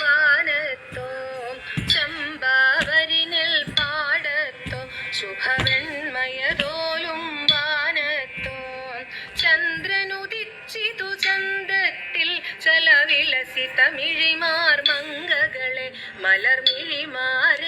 വാനത്തോം ചമ്പാവരിനിൽ ചന്ദ്രനുദിച്ചിതു ചന്തത്തിൽ ചലവിലസിതമിഴിമാർ മങ്കകളെ മലർമിഴിമാരെ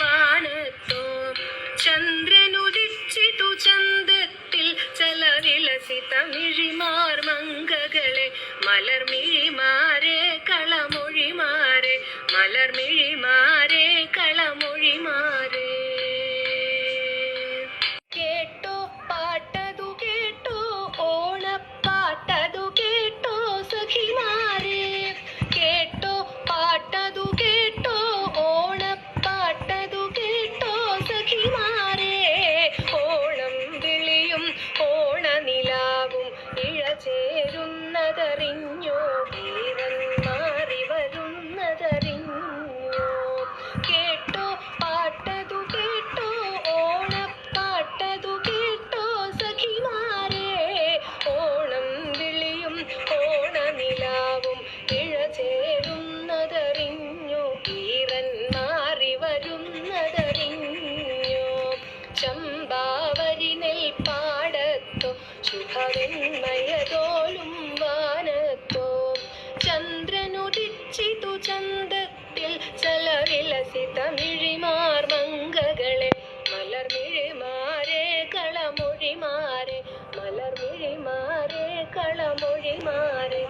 വാനത്തോ ചന്ദ്രനുദിച്ചിതു മലർമിഴിമാരെ കളമൊഴിമാരെ. മലർമിഴിമാരെ കളമൊഴിമാരെ. The ring. ചലവിലസിതമിഴിമാർ മങ്കകളെ മലർമിഴിമാരെ കളമൊഴിമാരെ മലർമിഴിമാരെ കളമൊഴിമാരെ